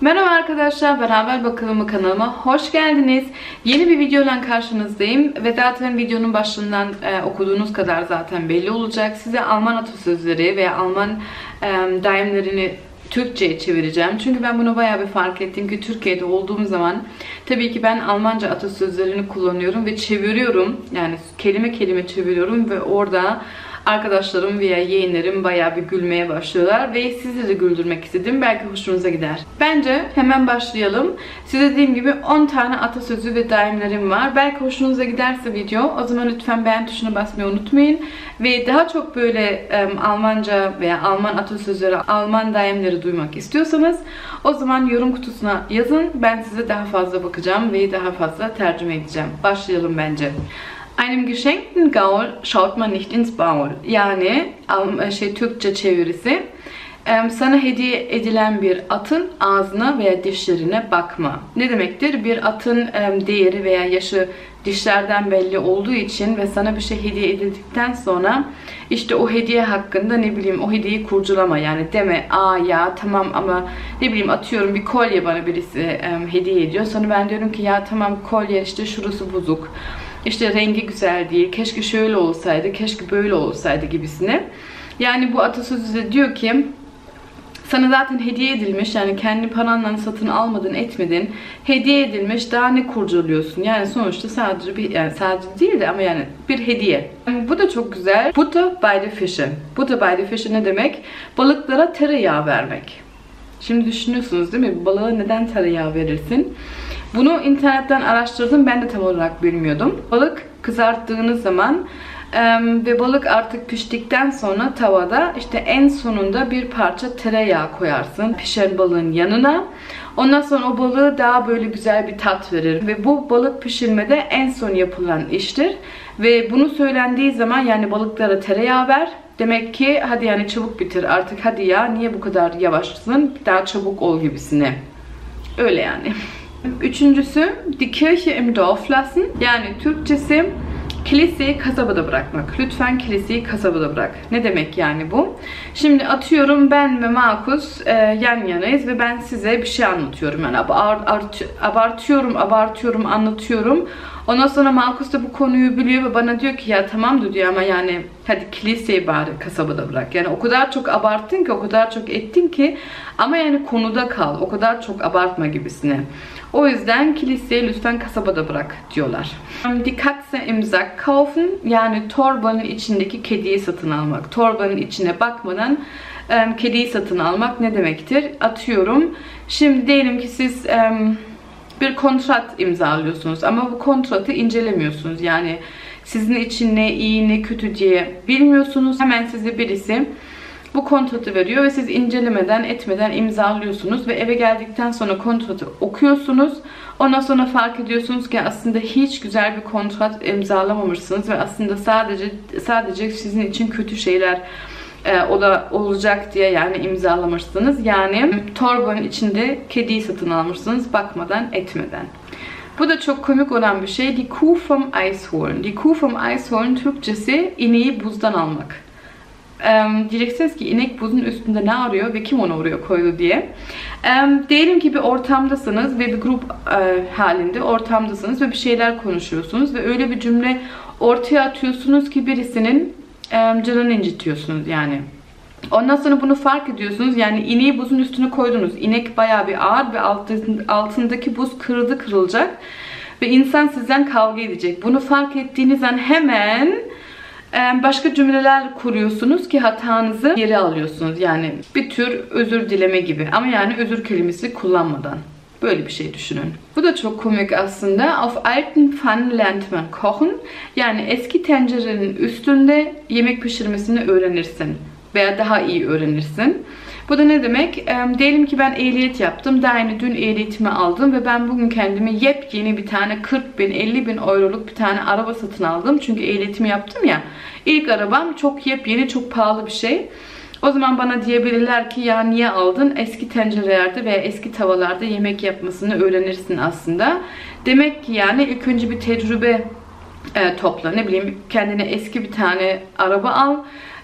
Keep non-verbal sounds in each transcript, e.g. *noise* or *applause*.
Merhaba arkadaşlar, beraber bakalım kanalıma hoş geldiniz. Yeni bir videoyla karşınızdayım ve zaten videonun başından e, okuduğunuz kadar zaten belli olacak. Size Alman atasözleri veya Alman e, daimlerini Türkçe'ye çevireceğim. Çünkü ben bunu bayağı bir fark ettim ki Türkiye'de olduğum zaman tabii ki ben Almanca atasözlerini kullanıyorum ve çeviriyorum. Yani kelime kelime çeviriyorum ve orada arkadaşlarım veya yeğenlerim bayağı bir gülmeye başlıyorlar ve sizi de güldürmek istedim. Belki hoşunuza gider. Bence hemen başlayalım. Size dediğim gibi 10 tane atasözü ve daimlerim var. Belki hoşunuza giderse video o zaman lütfen beğen tuşuna basmayı unutmayın. Ve daha çok böyle um, Almanca veya Alman atasözleri, Alman daimleri duymak istiyorsanız o zaman yorum kutusuna yazın. Ben size daha fazla bakacağım ve daha fazla tercüme edeceğim. Başlayalım bence. Einem geschenkten Gaul schaut man nicht ins Maul. Yani şey Türkçe çevirisi sana hediye edilen bir atın ağzına veya dişlerine bakma. Ne demektir? Bir atın değeri veya yaşı dişlerden belli olduğu için ve sana bir şey hediye edildikten sonra işte o hediye hakkında ne bileyim o hediyeyi kurcalama yani deme aa ya tamam ama ne bileyim atıyorum bir kolye bana birisi hediye ediyor sonra ben diyorum ki ya tamam kolye işte şurası bozuk işte rengi güzel değil, keşke şöyle olsaydı, keşke böyle olsaydı gibisine. Yani bu atasözü de diyor ki sana zaten hediye edilmiş yani kendi paranla satın almadın etmedin. Hediye edilmiş daha ne kurcalıyorsun? Yani sonuçta sadece bir yani sadece değil de ama yani bir hediye. Yani bu da çok güzel. Butter by the Fische Butter by the Fische ne demek? Balıklara tereyağı vermek. Şimdi düşünüyorsunuz değil mi? Balığa neden tereyağı verirsin bunu internetten araştırdım. Ben de tam olarak bilmiyordum. Balık kızarttığınız zaman ve balık artık piştikten sonra tavada işte en sonunda bir parça tereyağı koyarsın pişen balığın yanına. Ondan sonra o balığı daha böyle güzel bir tat verir. Ve bu balık pişirmede en son yapılan iştir. Ve bunu söylendiği zaman yani balıklara tereyağı ver. Demek ki hadi yani çabuk bitir artık hadi ya niye bu kadar yavaşsın daha çabuk ol gibisine. Öyle yani. *laughs* Üçüncüsü die Kirche im Dorf lassen. Yani Türkçesi kiliseyi kasabada bırakmak. Lütfen kiliseyi kasabada bırak. Ne demek yani bu? Şimdi atıyorum ben ve Markus e, yan yanayız ve ben size bir şey anlatıyorum. Yani abart, abartıyorum, abartıyorum, anlatıyorum. Ondan sonra Markus da bu konuyu biliyor ve bana diyor ki ya tamam diyor ama yani hadi kiliseyi bari kasabada bırak. Yani o kadar çok abarttın ki, o kadar çok ettin ki ama yani konuda kal. O kadar çok abartma gibisine. O yüzden kiliseyi lütfen kasabada bırak diyorlar. Die Katze im Sack kaufen yani torbanın içindeki kediyi satın almak. Torbanın içine bakmadan um, kediyi satın almak ne demektir? Atıyorum. Şimdi diyelim ki siz um, bir kontrat imzalıyorsunuz ama bu kontratı incelemiyorsunuz. Yani sizin için ne iyi ne kötü diye bilmiyorsunuz. Hemen size birisi bu kontratı veriyor ve siz incelemeden etmeden imzalıyorsunuz ve eve geldikten sonra kontratı okuyorsunuz. Ondan sonra fark ediyorsunuz ki aslında hiç güzel bir kontrat imzalamamışsınız ve aslında sadece sadece sizin için kötü şeyler e, o da olacak diye yani imzalamışsınız. Yani torbanın içinde kediyi satın almışsınız bakmadan etmeden. Bu da çok komik olan bir şey. Die Kuh vom Eis holen. Die Kuh vom Eis holen Türkçesi ineği buzdan almak. Diyeceksiniz ki inek buzun üstünde ne arıyor ve kim onu oraya koydu diye. Diyelim ki bir ortamdasınız ve bir grup uh, halinde ortamdasınız ve bir şeyler konuşuyorsunuz ve öyle bir cümle ortaya atıyorsunuz ki birisinin canını incitiyorsunuz yani. Ondan sonra bunu fark ediyorsunuz. Yani ineği buzun üstüne koydunuz. İnek bayağı bir ağır ve altındaki buz kırıldı kırılacak. Ve insan sizden kavga edecek. Bunu fark ettiğiniz an hemen başka cümleler kuruyorsunuz ki hatanızı geri alıyorsunuz. Yani bir tür özür dileme gibi ama yani özür kelimesi kullanmadan. Böyle bir şey düşünün. Bu da çok komik aslında. Auf alten Pfannen lernt man kochen. Yani eski tencerenin üstünde yemek pişirmesini öğrenirsin. Veya daha iyi öğrenirsin. Bu da ne demek? E, diyelim ki ben ehliyet yaptım. Daha yeni dün ehliyetimi aldım ve ben bugün kendime yepyeni bir tane 40 bin 50 bin euroluk bir tane araba satın aldım. Çünkü ehliyetimi yaptım ya. İlk arabam çok yepyeni çok pahalı bir şey. O zaman bana diyebilirler ki ya niye aldın? Eski tencerelerde veya eski tavalarda yemek yapmasını öğrenirsin aslında. Demek ki yani ilk önce bir tecrübe e, topla. Ne bileyim kendine eski bir tane araba al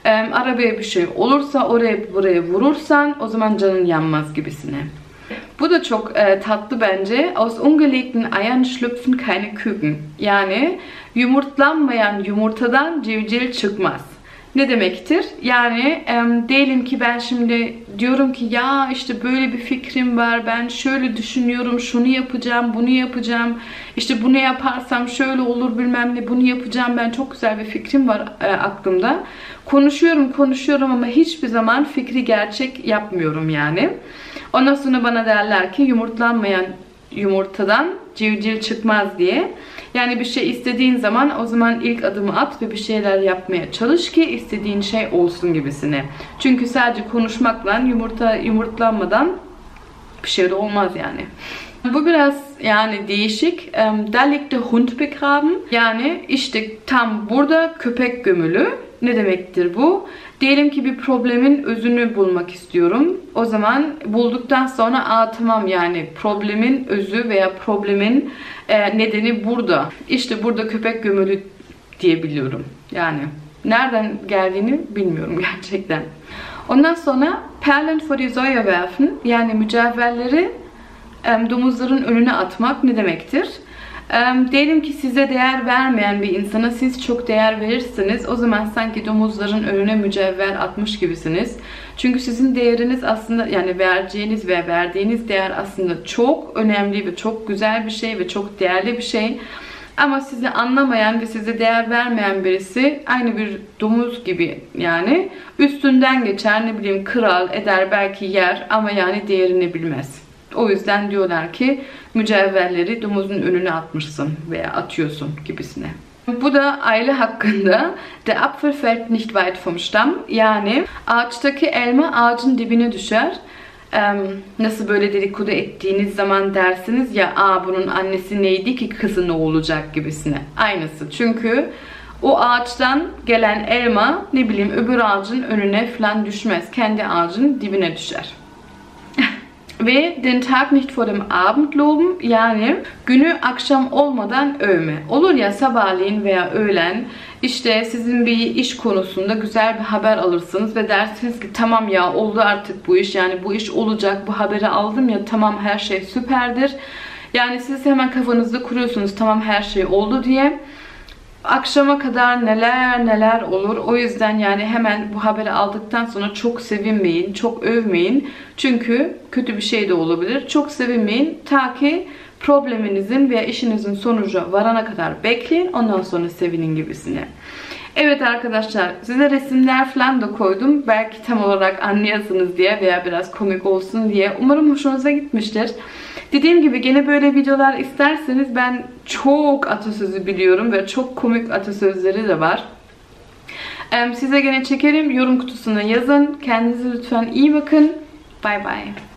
e, arabaya bir şey olursa oraya buraya vurursan o zaman canın yanmaz gibisine. Bu da çok e, tatlı bence. Aus ungelegten Eiern schlüpfen keine Küken. Yani yumurtlanmayan yumurtadan civciv çıkmaz. Ne demektir? Yani e, diyelim ki ben şimdi diyorum ki ya işte böyle bir fikrim var. Ben şöyle düşünüyorum. Şunu yapacağım, bunu yapacağım. İşte bunu yaparsam şöyle olur bilmem ne. Bunu yapacağım. Ben çok güzel bir fikrim var e, aklımda. Konuşuyorum, konuşuyorum ama hiçbir zaman fikri gerçek yapmıyorum yani. Ondan sonra bana derler ki yumurtlanmayan yumurtadan civciv çıkmaz diye. Yani bir şey istediğin zaman o zaman ilk adımı at ve bir şeyler yapmaya çalış ki istediğin şey olsun gibisine. Çünkü sadece konuşmakla yumurta yumurtlanmadan bir şey de olmaz yani. Bu biraz yani değişik. Da liegt der Hund begraben. Yani işte tam burada köpek gömülü. Ne demektir bu? Diyelim ki bir problemin özünü bulmak istiyorum. O zaman bulduktan sonra aa tamam yani problemin özü veya problemin e, nedeni burada. İşte burada köpek gömülü diyebiliyorum. Yani nereden geldiğini bilmiyorum *laughs* gerçekten. Ondan sonra Perlen vor die Säue werfen yani mücevherleri e, domuzların önüne atmak ne demektir? Diyelim ki size değer vermeyen bir insana siz çok değer verirsiniz. O zaman sanki domuzların önüne mücevher atmış gibisiniz. Çünkü sizin değeriniz aslında yani vereceğiniz ve verdiğiniz değer aslında çok önemli ve çok güzel bir şey ve çok değerli bir şey. Ama sizi anlamayan ve size değer vermeyen birisi aynı bir domuz gibi yani üstünden geçer ne bileyim kral eder belki yer ama yani değerini bilmez. O yüzden diyorlar ki mücevherleri domuzun önüne atmışsın veya atıyorsun gibisine. Bu da aile hakkında. Der Apfel fällt nicht weit vom Stamm. Yani ağaçtaki elma ağacın dibine düşer. Ee, nasıl böyle dedikodu ettiğiniz zaman dersiniz ya aa bunun annesi neydi ki kızı ne olacak gibisine. Aynısı. Çünkü o ağaçtan gelen elma ne bileyim öbür ağacın önüne falan düşmez. Kendi ağacın dibine düşer. Ve den Tag nicht vor dem Abend loben yani günü akşam olmadan övme. Olur ya sabahleyin veya öğlen işte sizin bir iş konusunda güzel bir haber alırsınız ve dersiniz ki tamam ya oldu artık bu iş yani bu iş olacak bu haberi aldım ya tamam her şey süperdir. Yani siz hemen kafanızda kuruyorsunuz tamam her şey oldu diye akşama kadar neler neler olur. O yüzden yani hemen bu haberi aldıktan sonra çok sevinmeyin, çok övmeyin. Çünkü kötü bir şey de olabilir. Çok sevinmeyin ta ki probleminizin veya işinizin sonucu varana kadar bekleyin. Ondan sonra sevinin gibisine. Evet arkadaşlar size resimler falan da koydum. Belki tam olarak anlayasınız diye veya biraz komik olsun diye. Umarım hoşunuza gitmiştir. Dediğim gibi gene böyle videolar isterseniz ben çok atasözü biliyorum ve çok komik atasözleri de var. Size gene çekerim. Yorum kutusuna yazın. Kendinize lütfen iyi bakın. Bye bye.